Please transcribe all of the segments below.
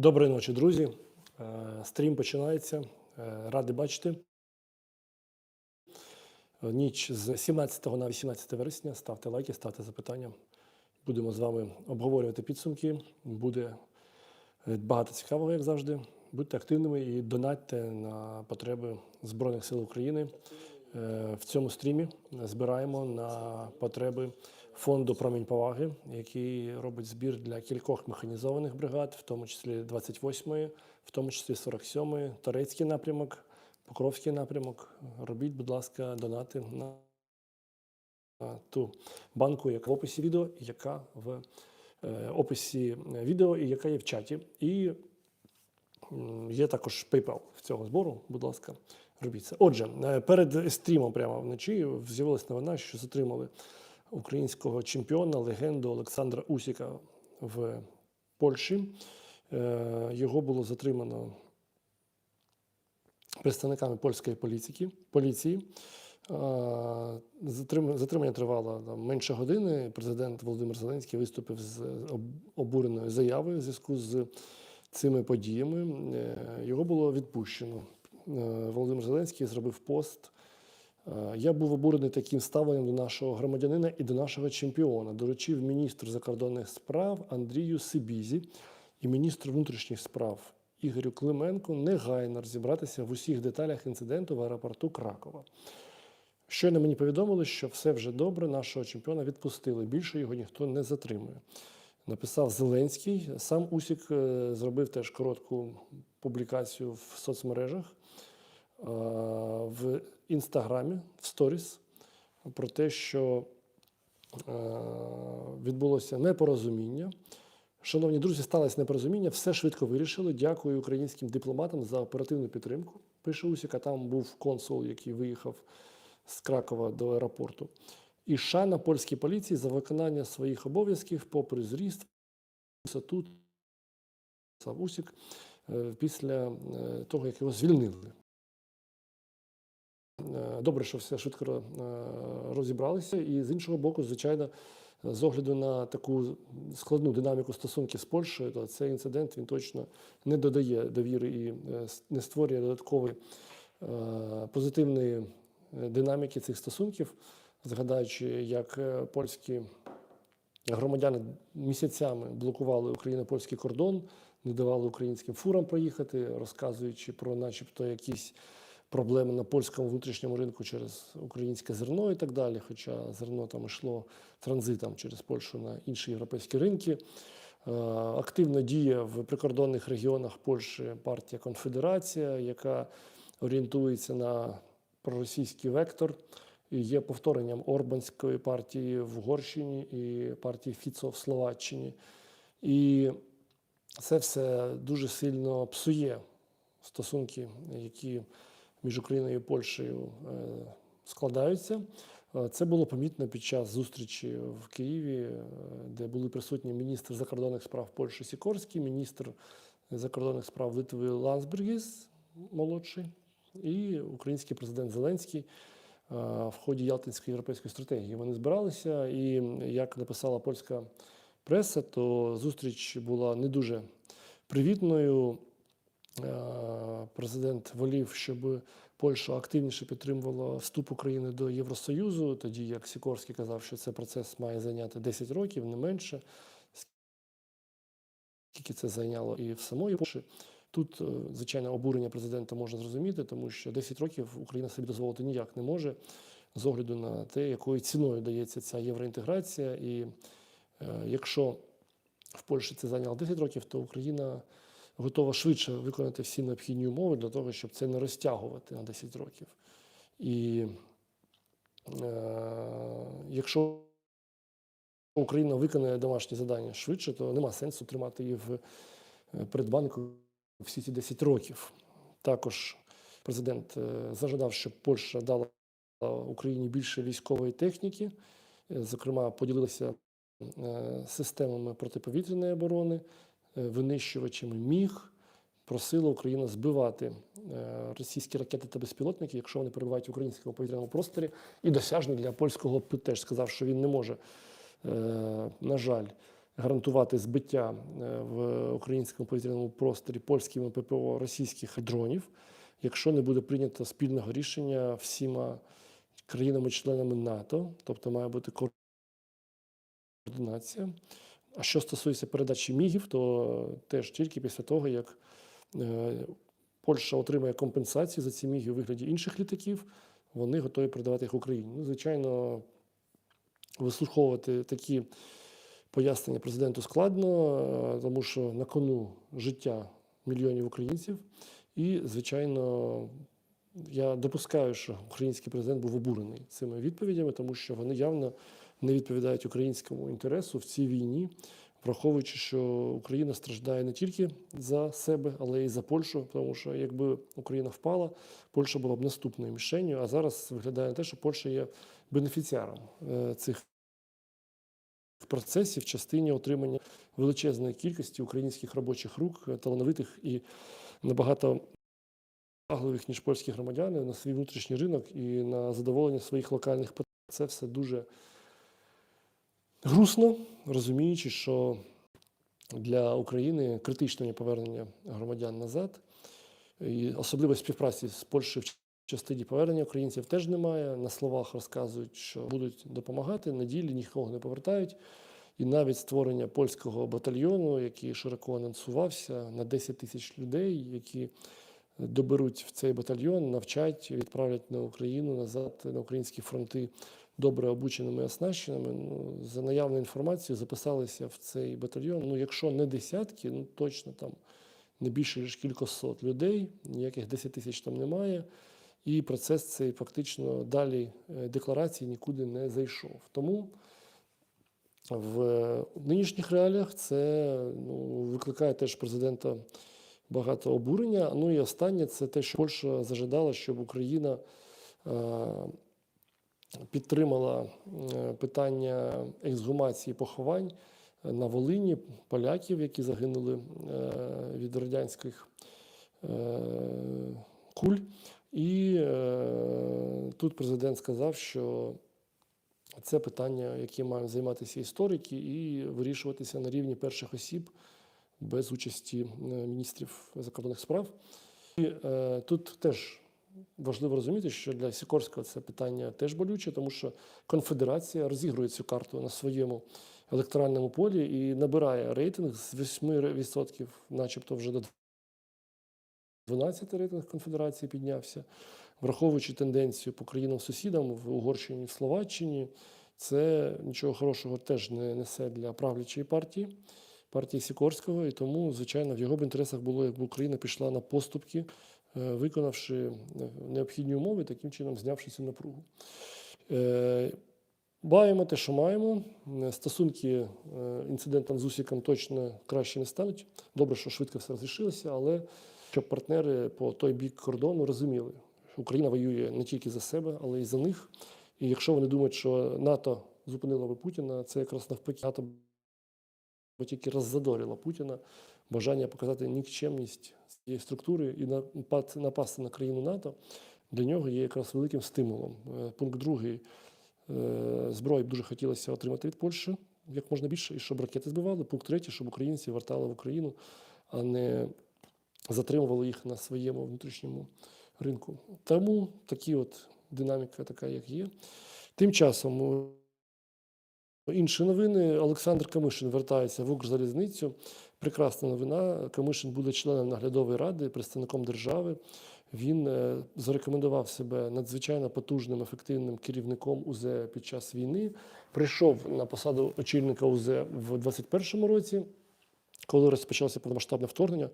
Доброї ночі, друзі. Е, Стрім починається. Е, Радий бачити. Е, Ніч з 17 на 18 вересня. Ставте лайки, ставте запитання. Будемо з вами обговорювати підсумки. Буде багато цікавого, як завжди. Будьте активними і донатьте на потреби Збройних сил України. В цьому стрімі збираємо на потреби фонду Промінь поваги, який робить збір для кількох механізованих бригад, в тому числі 28-ї, в тому числі 47-ї, Торецький напрямок, Покровський напрямок. Робіть, будь ласка, донати на ту банку, яка в описі відео, яка в е, описі відео, і яка є в чаті. І є також PayPal в цього збору. Будь ласка, робіть це. Отже, е, перед стрімом прямо вночі з'явилася новина, що затримали українського чемпіона, легенду Олександра Усіка в Польщі. Е, Його було затримано представниками польської поліції. Е, Затримання тривало менше години. Президент Володимир Зеленський виступив з обуреною заявою в зв'язку з цими подіями. Е, Його було відпущено. Володимир Зеленський зробив пост. Е, Я був обурений таким ставленням до нашого громадянина і до нашого чемпіона. Доручив міністр закордонних справ Андрію Сибізі і міністру внутрішніх справ Ігорю Клименку негайно розібратися в усіх деталях інциденту в аеропорту Кракова. Щойно мені повідомили, що все вже добре, нашого чемпіона відпустили. Більше його ніхто не затримує. Написав Зеленський. Сам Усік е, зробив теж коротку публікацію в соцмережах е, в інстаграмі, в сторіс про те, що е, відбулося непорозуміння. Шановні друзі, сталося непорозуміння, все швидко вирішили. Дякую українським дипломатам за оперативну підтримку. Пише Усіка, там був консул, який виїхав з Кракова до аеропорту. І шана польській поліції за виконання своїх обов'язків попри зріст, висоту, Усік е, після е, того, як його звільнили. Е, Добре, що все швидко е, розібралися, і з іншого боку, звичайно, з огляду на таку складну динаміку стосунків з Польщею, то цей інцидент він точно не додає довіри і е, не створює додаткової позитивної динаміки цих стосунків, згадаючи, як польські громадяни місяцями блокували Україно-польський кордон, не давали українським фурам проїхати, розказуючи про, начебто, якісь проблеми на польському внутрішньому ринку через українське зерно і так далі. Хоча зерно там йшло транзитом через Польщу на інші європейські ринки. Е, Активно діє в прикордонних регіонах Польщі партія Конфедерація, яка орієнтується на проросійський вектор і є повторенням Орбанської партії в Угорщині і партії Фіцо в Словаччині. І це все дуже сильно псує стосунки, які між Україною і Польщею е, складаються. Е, Це було помітно під час зустрічі в Києві, е, де були присутні міністр закордонних справ Польщі Сікорський, міністр закордонних справ Литви Лансбергіс, молодший, і український президент Зеленський в ході Ялтинської європейської стратегії. Вони збиралися, і як написала польська преса, то зустріч була не дуже привітною. Е, Президент волів, щоб Польща активніше підтримувала вступ України до Євросоюзу, тоді як Сікорський казав, що цей процес має зайняти 10 років, не менше. Скільки це зайняло і в самої Польщі. Тут, е, звичайно, обурення президента можна зрозуміти, тому що 10 років Україна собі дозволити ніяк не може з огляду на те, якою ціною дається ця євроінтеграція. І е, якщо в Польщі це зайняло 10 років, то Україна готова швидше виконати всі необхідні умови для того, щоб це не розтягувати на 10 років. І е, якщо Україна виконає домашні завдання швидше, то нема сенсу тримати її в е, Предбанку всі ці 10 років. Також президент е, зажадав, щоб Польща дала Україні більше військової техніки, Е, зокрема, поділилася системами протиповітряної оборони, винищувачами міг. Просила Україну збивати е, російські ракети та безпілотники, якщо вони перебувають в українському повітряному просторі, і досяжні для польського теж сказав, що він не може, е, на жаль, гарантувати збиття е, в українському повітряному просторі польськими ППО російських дронів, якщо не буде прийнято спільного рішення всіма країнами-членами НАТО, тобто має бути координація. А що стосується передачі мігів, то теж тільки після того, як е, Польща отримає компенсацію за ці міги у вигляді інших літаків, вони готові передавати їх Україні. Ну, звичайно, вислуховувати такі пояснення президенту складно, е, тому що на кону життя мільйонів українців. І, звичайно, я допускаю, що український президент був обурений цими відповідями, тому що вони явно не відповідають українському інтересу в цій війні, враховуючи, що Україна страждає не тільки за себе, але й за Польщу, тому що якби Україна впала, Польща була б наступною мішенью. А зараз виглядає на те, що Польща є бенефіціаром е, цих процесів в частині отримання величезної кількості українських робочих рук, е, талановитих і набагато вагливих, ніж польські громадяни, на свій внутрішній ринок і на задоволення своїх локальних потреб. Це все дуже грустно, розуміючи, що для України критично є повернення громадян назад. І особливо співпраці з Польщею в частині повернення українців теж немає. На словах розказують, що будуть допомагати, на ділі нікого не повертають. І навіть створення польського батальйону, який широко анонсувався на 10 тисяч людей, які доберуть в цей батальйон, навчать, відправлять на Україну назад на українські фронти добре обученими оснащеними. Ну, за наявною інформацією записалися в цей батальйон. Ну, якщо не десятки, ну точно там не більше ніж кількасот людей, ніяких 10 тисяч там немає. І процес цей фактично далі е, декларації нікуди не зайшов. Тому в нинішніх реаліях це ну, викликає теж президента багато обурення. Ну і останнє це те, що Польща зажадала, щоб Україна е, підтримала е, питання ексгумації поховань на Волині поляків, які загинули е, від радянських е, куль. І е, тут президент сказав, що це питання, яким мають займатися історики, і вирішуватися на рівні перших осіб без участі е, міністрів закордонних справ. І е, тут теж важливо розуміти, що для Сікорського це питання теж болюче, тому що конфедерація розігрує цю карту на своєму електоральному полі і набирає рейтинг з 8%, начебто вже до 12 рейтинг конфедерації піднявся, враховуючи тенденцію по країнам-сусідам в Угорщині, в Словаччині, це нічого хорошого теж не несе для правлячої партії, партії Сікорського. І тому, звичайно, в його б інтересах було, якби Україна пішла на поступки, виконавши е, необхідні умови, таким чином знявши цю напругу. Е, Маємо те, що маємо. Стосунки інцидентам з Усіком точно краще не стануть. Добре, що швидко все розрішилося, але щоб партнери по той бік кордону розуміли, що Україна воює не тільки за себе, але й за них. І якщо вони думають, що НАТО зупинило би Путіна, це якраз навпаки НАТО тільки роззадорило Путіна бажання показати нікчемність цієї структури і напасти на країну НАТО для нього є якраз великим стимулом. Е, пункт другий е, зброї б дуже хотілося отримати від Польщі як можна більше, і щоб ракети збивали. Пункт третій, щоб українці вертали в Україну, а не затримували їх на своєму внутрішньому ринку. Тому такі от динаміка така, як є. Тим часом інші новини. Олександр Камишин вертається в Укрзалізницю. Прекрасна новина. Камишин буде членом наглядової ради, представником держави. Він е, зарекомендував себе надзвичайно потужним, ефективним керівником УЗ під час війни. Прийшов на посаду очільника УЗ в 2021 році, коли розпочалося повномасштабне вторгнення.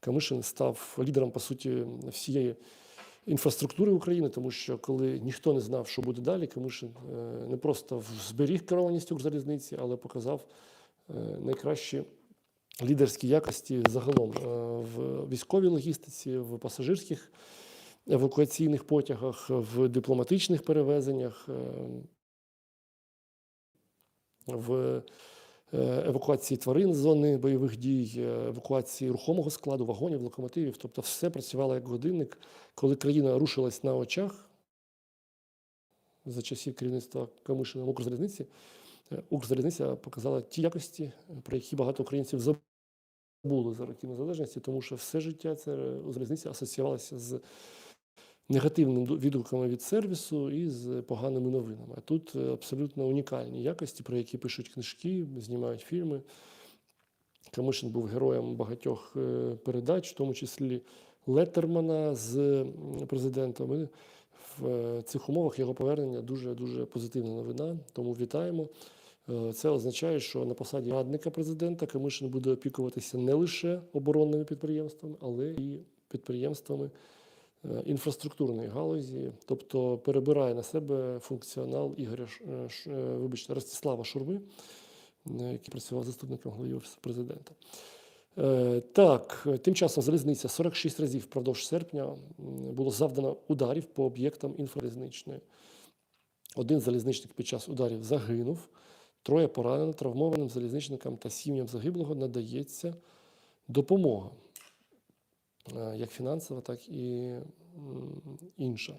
Камишин став лідером, по суті, всієї інфраструктури України, тому що коли ніхто не знав, що буде далі, Камишин е, не просто зберіг керованість Укрзалізниці, але показав е, найкращі лідерські якості загалом е, в військовій логістиці, в пасажирських евакуаційних потягах, в дипломатичних перевезеннях. в Е, евакуації тварин з зони бойових дій, е, евакуації рухомого складу, вагонів, локомотивів. Тобто все працювало як годинник. Коли країна рушилась на очах за часів керівництва Камишина Укрзалізниці, е, Укрзалізниця показала ті якості, про які багато українців забули за роки незалежності, тому що все життя це Укрзалізниця асоціювалася з негативними відгуками від сервісу і з поганими новинами. Тут е, абсолютно унікальні якості, про які пишуть книжки, знімають фільми. Камишин був героєм багатьох е, передач, в тому числі Леттермана з президентом. В е, цих умовах його повернення дуже дуже позитивна новина. Тому вітаємо. Е, Це означає, що на посаді радника президента Камишин буде опікуватися не лише оборонними підприємствами, але і підприємствами е, інфраструктурної галузі, тобто перебирає на себе функціонал Ігоря вибачте, Ростислава Шурми, який працював заступником голови Офісу президента. Е, Так, тим часом залізниця 46 разів впродовж серпня було завдано ударів по об'єктам інфралізничної. Один залізничник під час ударів загинув, троє поранено, травмованим залізничникам та сім'ям загиблого надається допомога, е, як фінансова, так і інша.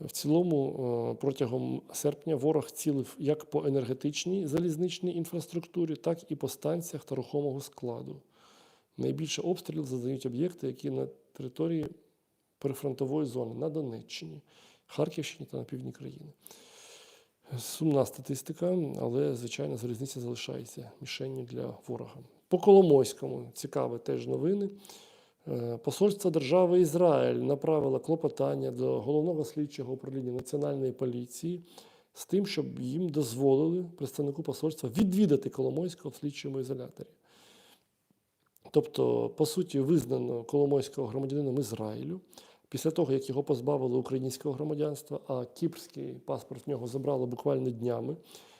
В цілому, е, протягом серпня ворог цілив як по енергетичній залізничній інфраструктурі, так і по станціях та рухомого складу. Найбільше обстрілів зазнають об'єкти, які на території прифронтової зони на Донеччині, Харківщині та на півдні країни. Сумна статистика, але, звичайно, залізниця залишається мішенню для ворога. По Коломойському цікаві теж новини. Е, Посольство держави Ізраїль направило клопотання до головного слідчого управління національної поліції з тим, щоб їм дозволили представнику посольства відвідати Коломойського в слідчому ізоляторі. Тобто, по суті, визнано Коломойського громадянином Ізраїлю після того, як його позбавили українського громадянства, а кіпрський паспорт в нього забрали буквально днями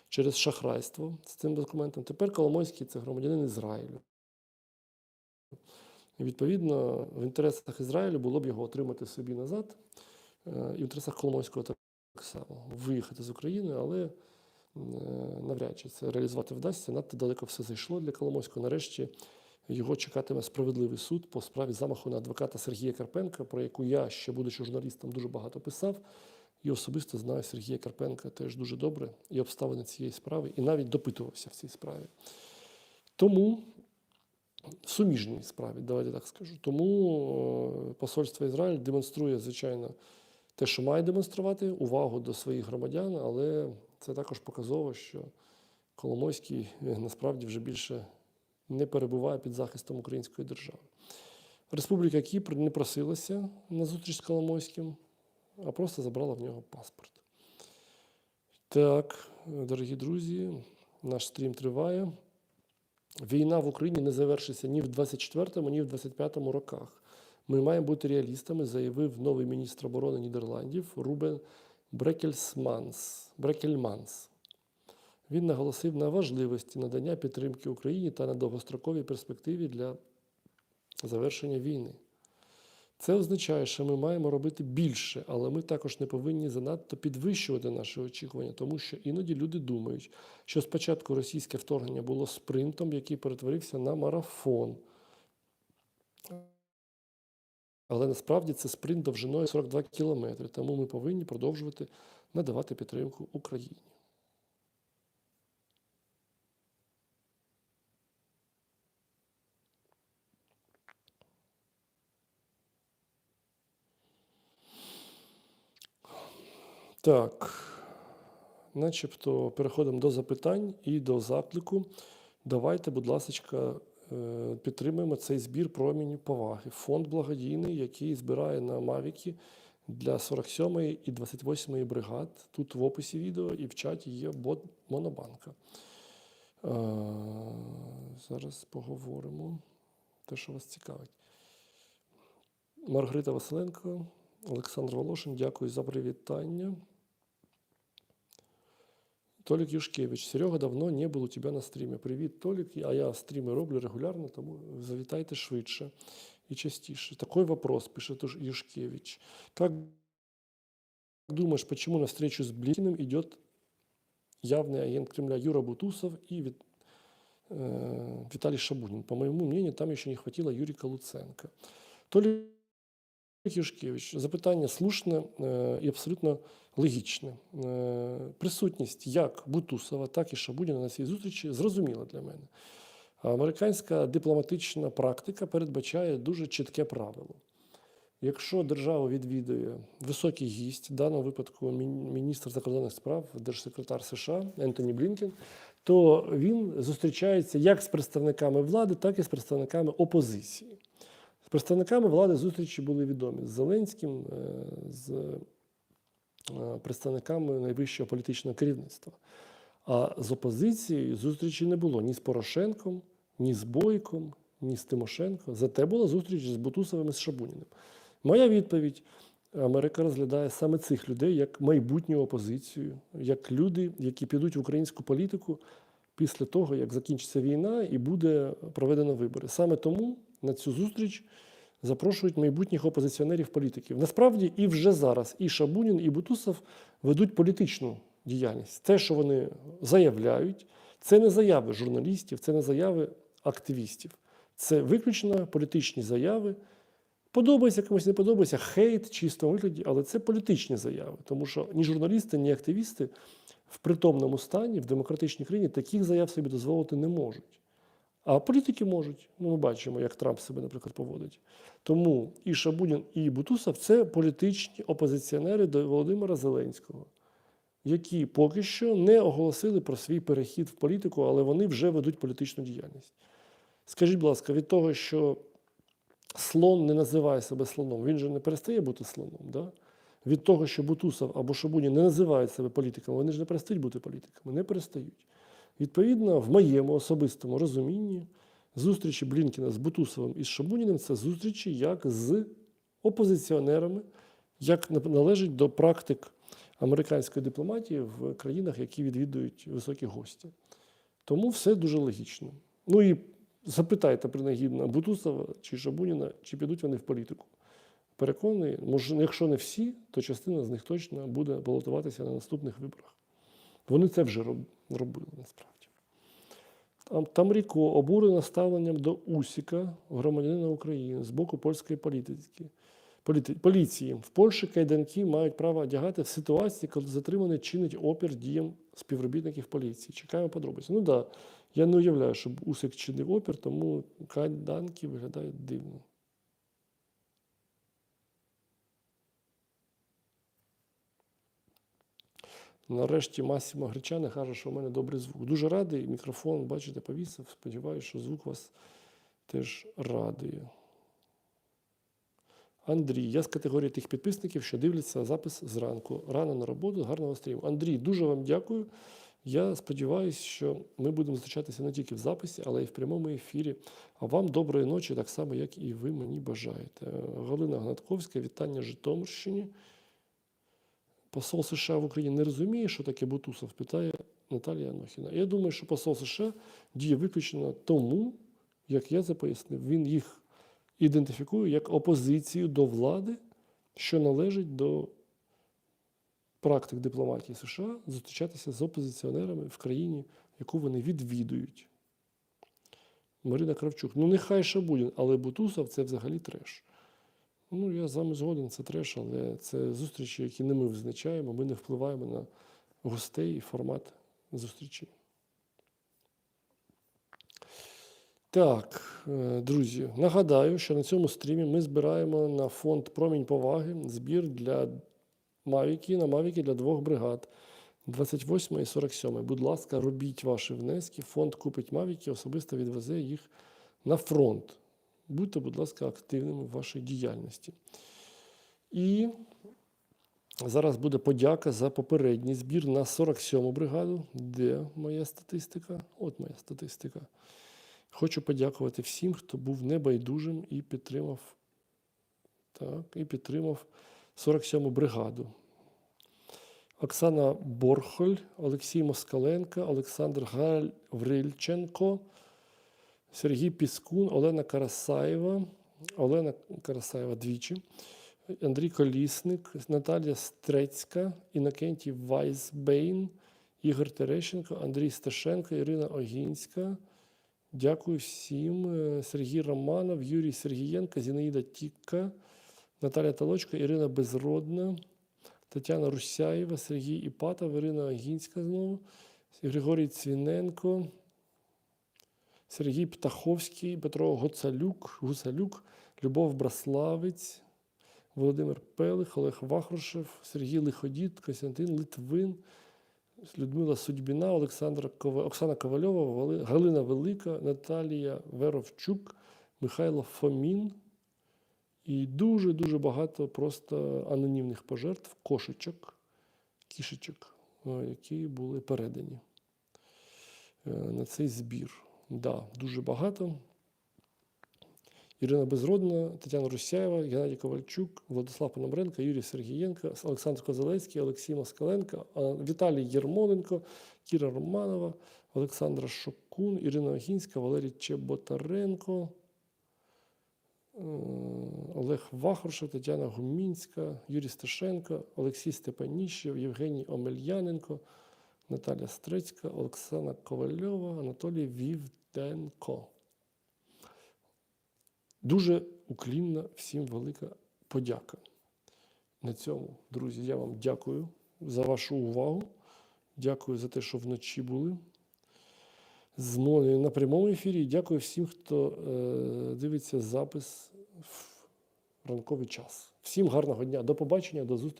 через шахрайство з цим документом. Тепер Коломойський це громадянин Ізраїлю. Відповідно, в інтересах Ізраїлю було б його отримати собі назад, е, і в інтересах Коломойського так само виїхати з України, але е, навряд чи це реалізувати вдасться. Надто далеко все зайшло для Коломойського. Нарешті його чекатиме справедливий суд по справі замаху на адвоката Сергія Карпенка, про яку я ще, будучи журналістом, дуже багато писав. І особисто знаю Сергія Карпенка теж дуже добре і обставини цієї справи, і навіть допитувався в цій справі. Тому суміжній справі, давайте так скажу. Тому е, посольство Ізраїль демонструє, звичайно, те, що має демонструвати, увагу до своїх громадян, але це також показово, що Коломойський е, насправді вже більше не перебуває під захистом української держави. Республіка Кіпр не просилася на зустріч з Коломойським, а просто забрала в нього паспорт. Так, дорогі друзі, наш стрім триває. Війна в Україні не завершиться ні в 24-му, ні в 25-му роках. Ми маємо бути реалістами, заявив новий міністр оборони Нідерландів Рубен Брекельсманс. Брекельманс. Він наголосив на важливості надання підтримки Україні та на довгостроковій перспективі для завершення війни. Це означає, що ми маємо робити більше, але ми також не повинні занадто підвищувати наші очікування, тому що іноді люди думають, що спочатку російське вторгнення було спринтом, який перетворився на марафон. Але насправді це спринт довжиною 42 кілометри, тому ми повинні продовжувати надавати підтримку Україні. Так, начебто переходимо до запитань і до заклику. Давайте, будь ласка, підтримуємо цей збір промінь поваги. Фонд благодійний, який збирає на Мавіки для 47-ї і 28-ї бригад. Тут в описі відео і в чаті є Монобанка. Е, Зараз поговоримо. Те, що вас цікавить. Маргарита Василенко, Олександр Волошин, дякую за привітання. Толік Юшкевич, Серега, давно не було у тебе на стрімі. Привіт, Толік. А я стріми роблю регулярно, тому завітайте швидше і частіше. Такой вопрос, пише тоже Юшкевич. Как думаешь, почему на встречу с Блининым идет явный агент Кремля Юра Бутусов и Вит- э, Виталий Шабунин? По моему мнению, там еще не хватило Юрика Луценко. Толік Юшкевич, запитання слушне е, і абсолютно логічне. Е, Присутність як Бутусова, так і Шабуніна на цій зустрічі зрозуміла для мене. Американська дипломатична практика передбачає дуже чітке правило. Якщо державу відвідує високий гість, в даному випадку міністр закордонних справ, держсекретар США Ентоні Блінкен, то він зустрічається як з представниками влади, так і з представниками опозиції. З представниками влади зустрічі були відомі з Зеленським, е, з е, представниками найвищого політичного керівництва. А з опозицією зустрічі не було ні з Порошенком, ні з Бойком, ні з Тимошенко. Зате була зустріч з Бутусовим і з Шабуніним. Моя відповідь: Америка розглядає саме цих людей як майбутню опозицію, як люди, які підуть в українську політику після того, як закінчиться війна і буде проведено вибори. Саме тому на цю зустріч запрошують майбутніх опозиціонерів політиків. Насправді і вже зараз і Шабунін, і Бутусов ведуть політичну діяльність. Те, що вони заявляють, це не заяви журналістів, це не заяви активістів. Це виключно політичні заяви. Подобається комусь, не подобається, хейт чистому вигляді, але це політичні заяви. Тому що ні журналісти, ні активісти в притомному стані, в демократичній країні таких заяв собі дозволити не можуть. А політики можуть. Ну, ми бачимо, як Трамп себе, наприклад, поводить. Тому і Шабунін, і Бутусов це політичні опозиціонери до Володимира Зеленського, які поки що не оголосили про свій перехід в політику, але вони вже ведуть політичну діяльність. Скажіть, будь ласка, від того, що слон не називає себе слоном, він же не перестає бути слоном. Да? Від того, що Бутусов або Шабунін не називають себе політиками, вони ж не перестають бути політиками, не перестають. Відповідно, в моєму особистому розумінні зустрічі Блінкіна з Бутусовим і з Шабуніним це зустрічі як з опозиціонерами, як належить до практик американської дипломатії в країнах, які відвідують високі гості. Тому все дуже логічно. Ну і запитайте принагідно Бутусова чи Шабуніна, чи підуть вони в політику. Переконаний, може, якщо не всі, то частина з них точно буде балотуватися на наступних виборах. Вони це вже роб- робили насправді. Там, Тамріко обурена ставленням до Усіка, громадянина України, з боку польської політики. Політи, поліції. В Польщі кайданки мають право одягати в ситуації, коли затриманий чинить опір діям співробітників поліції. Чекаємо подробиці. Ну так, да, я не уявляю, щоб Усик чинив опір, тому кайданки виглядають дивно. Нарешті Масімо Гречани каже, що в мене добрий звук. Дуже радий. Мікрофон, бачите, повісив. Сподіваюся, що звук вас теж радує. Андрій, я з категорії тих підписників, що дивляться запис зранку. Рано на роботу, гарного стріму. Андрій, дуже вам дякую. Я сподіваюся, що ми будемо зустрічатися не тільки в записі, але й в прямому ефірі. А вам доброї ночі, так само, як і ви мені бажаєте. Галина Гнатковська, вітання Житомирщині. Посол США в Україні не розуміє, що таке Бутусов, питає Наталія Анохіна. Я думаю, що посол США діє виключно тому, як я це пояснив. Він їх ідентифікує як опозицію до влади, що належить до практик дипломатії США зустрічатися з опозиціонерами в країні, яку вони відвідують. Марина Кравчук. Ну, нехай Шабудін, але Бутусов це взагалі треш. Ну, я з вами згоден, це треш, але це зустрічі, які не ми визначаємо, ми не впливаємо на гостей і формат зустрічі. Так, е, друзі, нагадаю, що на цьому стрімі ми збираємо на фонд Промінь поваги збір для Мавіки на Мавіки для двох бригад 28 і 47. Будь ласка, робіть ваші внески. Фонд купить Мавіки, особисто відвезе їх на фронт. Будьте, будь ласка, активними в вашій діяльності. І зараз буде подяка за попередній збір на 47-му бригаду. Де моя статистика? От моя статистика. Хочу подякувати всім, хто був небайдужим і підтримав, так, і підтримав 47-му бригаду. Оксана Борхоль, Олексій Москаленко, Олександр Гаврильченко, Сергій Піскун, Олена Карасаєва, Олена Карасаєва двічі, Андрій Колісник, Наталія Стрецька, Інокентій Вайсбейн, Ігор Терещенко, Андрій Сташенко, Ірина Огінська. Дякую всім. Е, Сергій Романов, Юрій Сергієнко, Зінаїда Тікка, Наталя Толочко, Ірина Безродна, Тетяна Русяєва, Сергій Іпатов, Ірина Агінська знову, Григорій Цвіненко, Сергій Птаховський, Петро Гоцалюк, Гусалюк, Любов Браславець, Володимир Пелих, Олег Вахрушев, Сергій Лиходіт, Костянтин Литвин, Людмила Судьбіна, Олександра Кова... Оксана Ковальова, Галина Велика, Наталія Веровчук, Михайло Фомін і дуже-дуже багато просто анонімних пожертв, кошечок, кішечок, які були передані е, на цей збір. Да, дуже багато. Ірина Безродна, Тетяна Русяєва, Геннадій Ковальчук, Владислав Пономаренко, Юрій Сергієнко, Олександр Козелецький, Олексій Москаленко, Віталій Єрмоленко, Кіра Романова, Олександра Шокун, Ірина Огінська, Валерій Чеботаренко, е, Олег Вахрушев, Тетяна Гумінська, Юрій Сташенко, Олексій Степаніщев, Євгеній Омельяненко, Наталя Стрецька, Олександра Ковальова, Анатолій Вівденко. Дуже уклінна всім велика подяка. На цьому, друзі, я вам дякую за вашу увагу. Дякую за те, що вночі були з мною на прямому ефірі. Дякую всім, хто е, дивиться запис в ранковий час. Всім гарного дня. До побачення, до зустрічі.